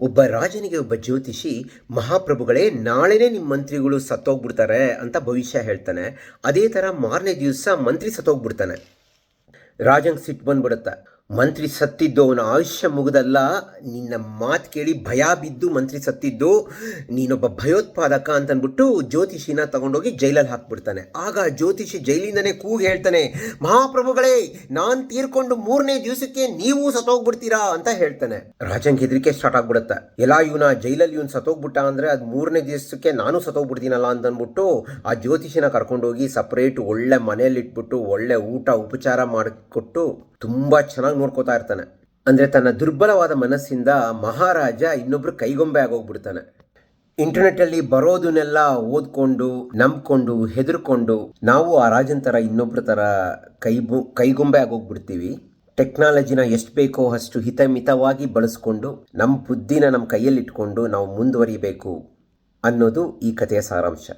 ಒಬ್ಬ ರಾಜನಿಗೆ ಒಬ್ಬ ಜ್ಯೋತಿಷಿ, ಮಹಾಪ್ರಭುಗಳೇ, ನಾಳೆನೇ ನಿಮ್ಮ ಮಂತ್ರಿಗಳು ಸತ್ತೋಗ್ಬಿಡ್ತಾರೆ ಅಂತ ಭವಿಷ್ಯ ಹೇಳ್ತಾನೆ. ಅದೇ ಥರ ಮಾರನೇ ದಿವಸ ಮಂತ್ರಿ ಸತ್ತೋಗ್ಬಿಡ್ತಾನೆ. ರಾಜಂಗೆ ಸಿಟ್ಟು ಬಂದ್ಬಿಡುತ್ತೆ. ಮಂತ್ರಿ ಸತ್ತಿದ್ದು ಅವನ ಆಯುಷ್ಯ ಮುಗಿದಲ್ಲ, ನಿನ್ನ ಮಾತು ಕೇಳಿ ಭಯ ಬಿದ್ದು ಮಂತ್ರಿ ಸತ್ತಿದ್ದು, ನೀನೊಬ್ಬ ಭಯೋತ್ಪಾದಕ ಅಂತನ್ಬಿಟ್ಟು ಜ್ಯೋತಿಷಿನ ತಗೊಂಡೋಗಿ ಜೈಲಲ್ಲಿ ಹಾಕ್ಬಿಡ್ತಾನೆ. ಆಗ ಜ್ಯೋತಿಷಿ ಜೈಲಿಂದನೇ ಕೂಗಿ ಹೇಳ್ತಾನೆ, ಮಹಾಪ್ರಭುಗಳೇ, ನಾನು ತೀರ್ಕೊಂಡು ಮೂರನೇ ದಿವಸಕ್ಕೆ ನೀವು ಸತ್ತೋಗ್ಬಿಡ್ತೀರಾ? ಅಂತ ಹೇಳ್ತಾನೆ. ರಾಜಂಗೆ ಹೆದರಿಕೆ ಸ್ಟಾರ್ಟ್ ಆಗ್ಬಿಡುತ್ತೆ. ಎಲ್ಲ ಇವನ ಜೈಲಲ್ಲಿ ಇವನು ಸತ್ತೋಗ್ಬಿಟ್ಟ ಅಂದರೆ ಅದು ಮೂರನೇ ದಿವಸಕ್ಕೆ ನಾನು ಸತ್ತೋಗ್ಬಿಡ್ತೀನಲ್ಲ ಅಂತನ್ಬಿಟ್ಟು ಆ ಜ್ಯೋತಿಷಿನ ಕರ್ಕೊಂಡೋಗಿ ಸಪ್ರೇಟ್ ಒಳ್ಳೆ ಮನೇಲಿ ಇಟ್ಬಿಟ್ಟು ಒಳ್ಳೆ ಊಟ, ಉಪಚಾರ ಮಾಡಿಕೊಟ್ಟು ತುಂಬ ಚೆನ್ನಾಗಿ ನೋಡ್ಕೋತಾ ಇರ್ತಾನೆ. ಅಂದರೆ ತನ್ನ ದುರ್ಬಲವಾದ ಮನಸ್ಸಿಂದ ಮಹಾರಾಜ ಇನ್ನೊಬ್ರು ಕೈಗೊಂಬೆ ಆಗೋಗ್ಬಿಡ್ತಾನೆ. ಇಂಟರ್ನೆಟ್ಟಲ್ಲಿ ಬರೋದನ್ನೆಲ್ಲ ಓದ್ಕೊಂಡು, ನಂಬ್ಕೊಂಡು, ಹೆದರ್ಕೊಂಡು ನಾವು ಆ ರಾಜನ ಥರ ಇನ್ನೊಬ್ರ ಥರ ಕೈ ಕೈಗೊಂಬೆ ಆಗೋಗ್ಬಿಡ್ತೀವಿ. ಟೆಕ್ನಾಲಜಿನ ಎಷ್ಟು ಬೇಕೋ ಅಷ್ಟು ಹಿತಮಿತವಾಗಿ ಬಳಸ್ಕೊಂಡು ನಮ್ಮ ಬುದ್ಧಿನ ನಮ್ಮ ಕೈಯಲ್ಲಿಟ್ಕೊಂಡು ನಾವು ಮುಂದುವರಿಬೇಕು ಅನ್ನೋದು ಈ ಕಥೆಯ ಸಾರಾಂಶ.